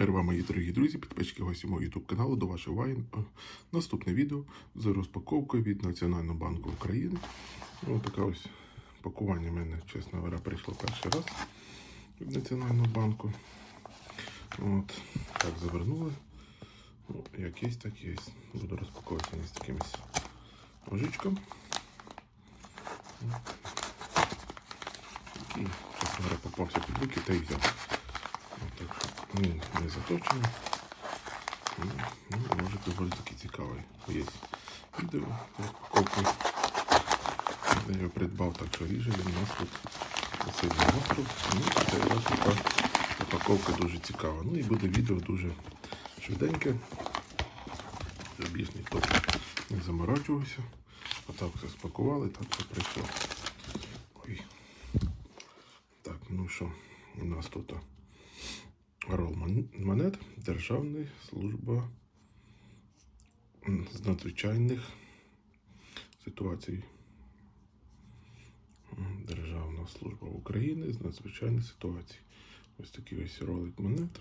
Мир вам, мої дорогі друзі, підписчики гості мого YouTube каналу до вашої е, Наступне відео з розпаковкою від Національного банку України. Ось таке ось пакування в мене, чесно говоря, прийшло перший раз від Національного банку. От, так завернули. Ну, як є, так є. Буду розпаковувати з таким ось ножичком. І, чесно говоря, попався під руки та й взяв. Він не заточений. Ну, ну, може доволі таки цікавий. Є відео розпаковки. Я його придбав, так що ріже він у нас тут сильний остров. Ну, це раз така упаковка дуже цікава. Ну і буде відео дуже швиденьке. Щоб більш ніхто не заморачувався. Отак все спакували, так все прийшло. Ой. Так, ну що, у нас тут мон- монет, Державна служба з надзвичайних ситуацій. Державна служба України з надзвичайних ситуацій. Ось такий ось ролик монет,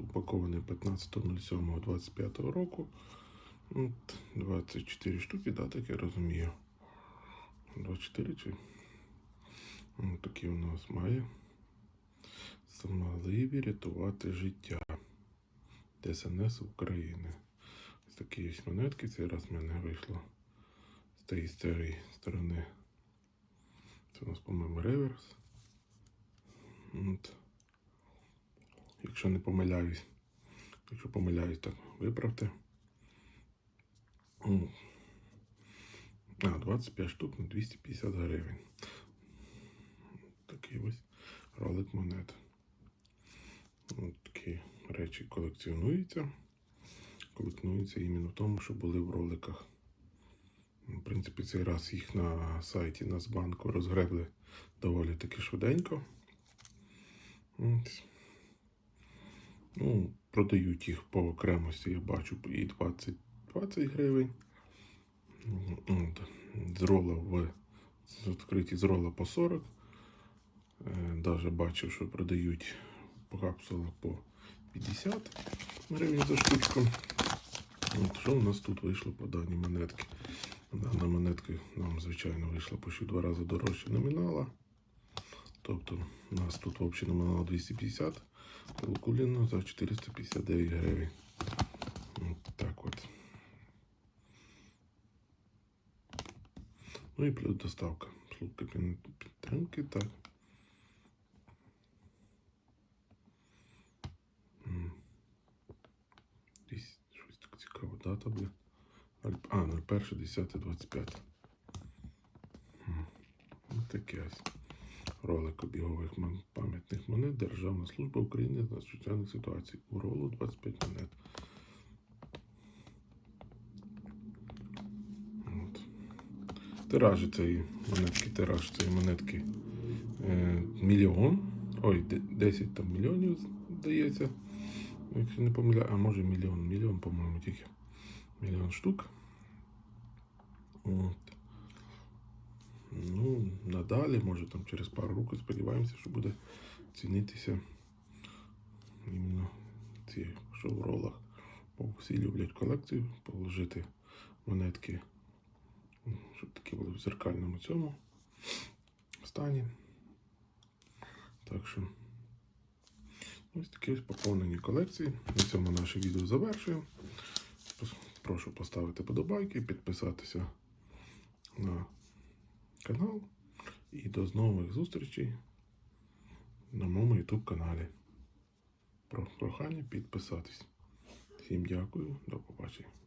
упакований 15.07.25 року. 24 штуки, да, так я розумію. 24 чи Ось такі у нас має. Смаливі рятувати життя. ДСНС України. Ось такі ось монетки. Цей раз в мене вийшло з тієї старої сторони. Це у нас, по-моєму, реверс. От. Якщо не помиляюсь, якщо помиляюсь, так виправте. А, 25 штук на 250 гривень. Такий ось ролик монет. От такі речі колекціонуються. Колекціонуються іменно в тому, що були в роликах. В принципі, цей раз їх на сайті Нацбанку розгребли доволі таки швиденько. Ну, продають їх по окремості, я бачу, і 20, 20 гривень. От. З рола в з відкриті з рола по 40. Е, Даже бачив, що продають по капсулах по 50 гривень за штучку. От що у нас тут вийшло по даній монетки? Дана монетка нам, звичайно, вийшла почти в два рази дорожче номінала. Тобто у нас тут общий номінал 250, калкуліно за 459 гривень. От так от. Ну і плюс доставка. Служби підтримки, так. Дата. Аль- А, 01, 10, 25. Ось таке ось. Ролик обігових пам'ятних монет Державна служба України з надзвичайних ситуацій. У ролу 25 монет. От. Тиражі цієї монетки, тираж цієї монетки е, мільйон. Ой, 10 там мільйонів здається. Якщо не помиляю, а може мільйон. Мільйон, по-моєму, тільки. Мільйон штук. От. Ну, надалі, може там через пару років сподіваємося, що буде цінитися іменно ці, що в ролах. Бо всі люблять колекцію, положити монетки, щоб такі були в зеркальному цьому стані. Так що ось такі ось поповнені колекції. На цьому наше відео завершуємо. Прошу поставити подобайки, підписатися на канал. І до нових зустрічей на моєму YouTube каналі. Про прохання підписатись. Всім дякую, до побачення.